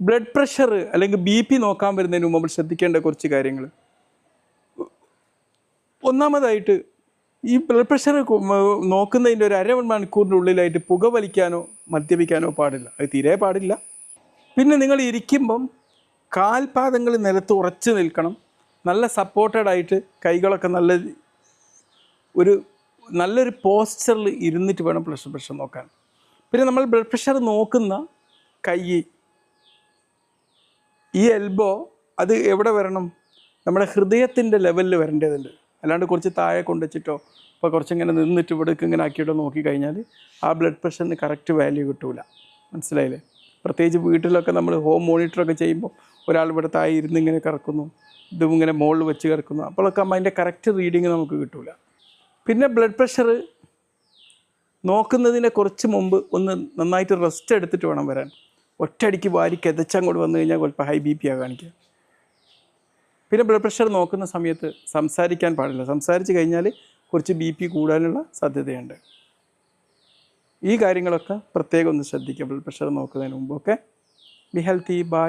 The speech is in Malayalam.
ബ്ലഡ് പ്രഷർ അല്ലെങ്കിൽ ബി പി നോക്കാൻ വരുന്നതിന് മുമ്പ് നമ്മൾ ശ്രദ്ധിക്കേണ്ട കുറച്ച് കാര്യങ്ങൾ. ഒന്നാമതായിട്ട് ഈ ബ്ലഡ് പ്രഷർ നോക്കുന്നതിന്റെ ഒരു അര മണിക്കൂറിന്റെ ഉള്ളിലായിട്ട് പുകവലിക്കാനോ മദ്യപിക്കാനോ പാടില്ല. അത് തീരെ പാടില്ല. പിന്നെ നിങ്ങൾ ഇരിക്കുമ്പം കാൽപാദങ്ങൾ നിലത്ത് ഉറച്ചു നിൽക്കണം. നല്ല സപ്പോർട്ടഡ് ആയിട്ട് കൈകളൊക്കെ നല്ല ഒരു നല്ലൊരു പോസ്ചറിൽ ഇരുന്നിട്ട് വേണം ബ്ലഡ് പ്രഷർ നോക്കാൻ. പിന്നെ നമ്മൾ ബ്ലഡ് പ്രഷർ നോക്കുന്ന കൈ ഈ എൽബോ അത് എവിടെ വരണം? നമ്മുടെ ഹൃദയത്തിന്റെ ലെവലിൽ വരേണ്ടതുണ്ട്. അല്ലാണ്ട് കുറച്ച് താഴെ കൊണ്ടുവച്ചിട്ടോ ഇപ്പോൾ കുറച്ചിങ്ങനെ നിന്നിട്ട് ഇവിടേക്ക് ഇങ്ങനെ ആക്കിയിട്ടോ നോക്കിക്കഴിഞ്ഞാൽ ആ ബ്ലഡ് പ്രഷറിന് കറക്റ്റ് വാല്യൂ കിട്ടൂല. മനസ്സിലായില്ലേ? പ്രത്യേകിച്ച് വീട്ടിലൊക്കെ നമ്മൾ ഹോം മോണിറ്ററൊക്കെ ചെയ്യുമ്പോൾ ഒരാൾ ഇവിടെ താഴെ ഇരുന്ന് ഇങ്ങനെ കറക്കുന്നു ഇതും ഇങ്ങനെ മുകളിൽ വെച്ച് കിടക്കുന്നു അപ്പോഴൊക്കെ അതിന്റെ കറക്റ്റ് റീഡിങ് നമുക്ക് കിട്ടില്ല പിന്നെ ബ്ലഡ് പ്രഷർ നോക്കുന്നതിന് കുറച്ച് മുമ്പ് ഒന്ന് നന്നായിട്ട് റെസ്റ്റ് എടുത്തിട്ട് വേണം വരാൻ. ഒറ്റയടിക്ക് വാരി കിതച്ചങ്ങോട്ട് വന്നു കഴിഞ്ഞാൽ കുഴപ്പം ഹൈ ബി പി ആ കാണിക്കുക. പിന്നെ ബ്ലഡ് പ്രഷർ നോക്കുന്ന സമയത്ത് സംസാരിക്കാൻ പാടില്ല. സംസാരിച്ച് കഴിഞ്ഞാൽ കുറച്ച് ബി പി കൂടാനുള്ള സാധ്യതയുണ്ട്. ഈ കാര്യങ്ങളൊക്കെ പ്രത്യേകം ഒന്ന് ശ്രദ്ധിക്കുക. ബ്ലഡ് പ്രഷർ നോക്കുന്നതിന് മുമ്പൊക്കെ. Be healthy by